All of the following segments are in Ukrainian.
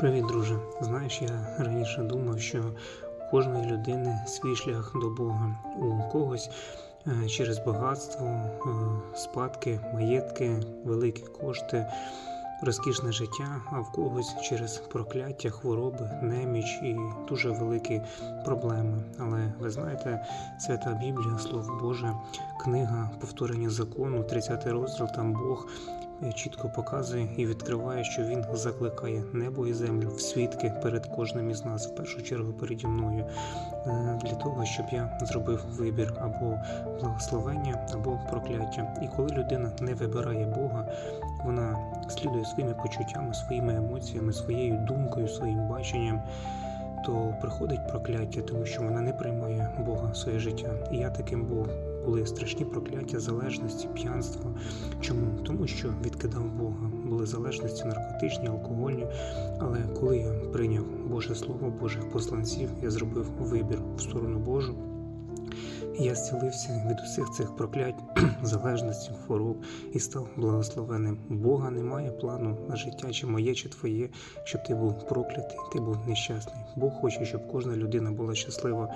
Привіт, друже. Знаєш, я раніше думав, що у кожної людини свій шлях до Бога. У когось е, через багатство, е, спадки, маєтки, великі кошти, розкішне життя, а в когось через прокляття, хвороби, неміч і дуже великі проблеми. Але ви знаєте, свята Біблія, Слово Боже, книга повторення закону, 30 розділ, там Бог е, чітко показує і відкриває, що він закликає небо і землю в свідки перед кожним із нас, в першу чергу переді мною, е, для того, щоб я зробив вибір або благословення, або прокляття. І коли людина не вибирає Бога, слідує своїми почуттями, своїми емоціями, своєю думкою, своїм баченням. То приходить прокляття, тому що вона не приймає Бога в своє життя. І я таким був. Були страшні прокляття, залежності, п'янство. Чому? Тому що відкидав Бога. Були залежності наркотичні, алкогольні. Але коли я прийняв Боже Слово, Божих посланців, я зробив вибір в сторону Божу. Я зцілився від усіх цих проклять, залежності, хвороб і став благословенним. Бога немає плану на життя, чи моє, чи твоє, щоб ти був проклятий, ти був нещасний. Бог хоче, щоб кожна людина була щаслива.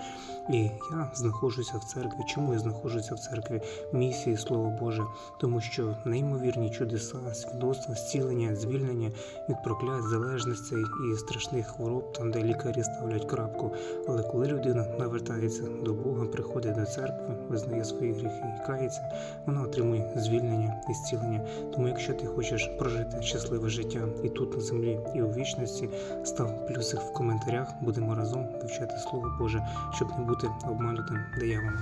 І я знаходжуся в церкві. Чому я знаходжуся в церкві? Місії, Слово Боже, тому що неймовірні чудеса, свідоцтва, зцілення, звільнення від проклять, залежностей і страшних хвороб, там, де лікарі ставлять крапку. Але коли людина навертається до Бога, приходить до церкви, визнає свої гріхи і кається, вона отримує звільнення і зцілення. Тому, якщо ти хочеш прожити щасливе життя і тут на землі, і у вічності, став плюсик в коментарях. Будемо разом вивчати Слово Боже, щоб не бути обманутим дияволом.